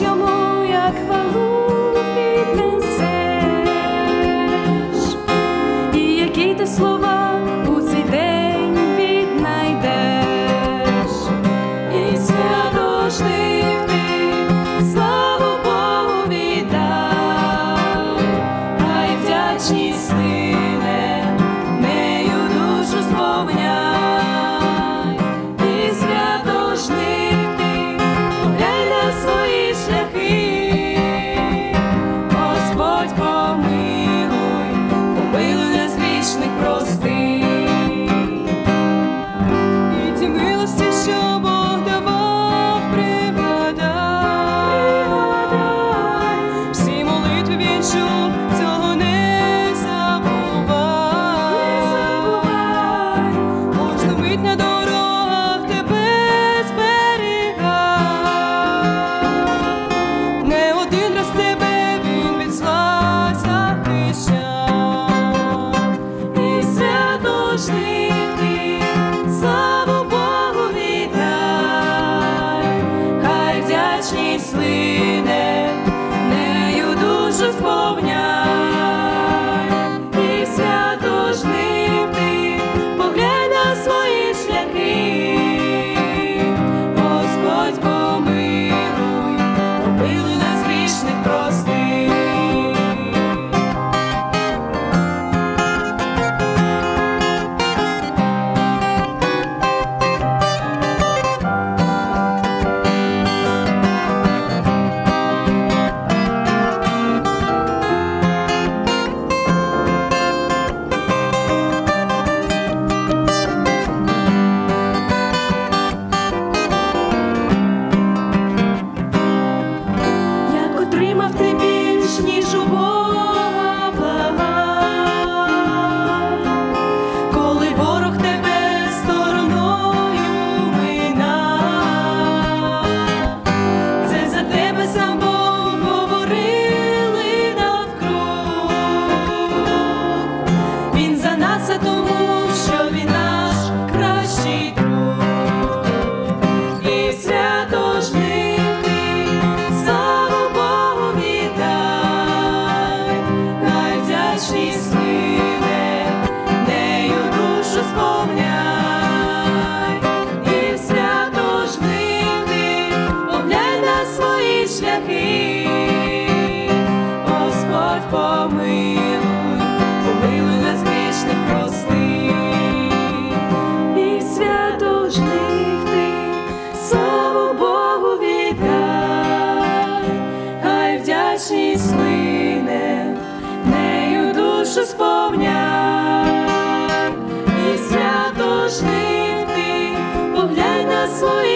Йому, як валу піднесеш, і які ти слова у цей день віднайдеш, і святошний. She sleep. Господь помилуй, помилуй нас грішних прости, і свято жив ти, Богу віддай, хай вдячність слине, нею душу сповняй, і свято жив ти, поглянь на свої.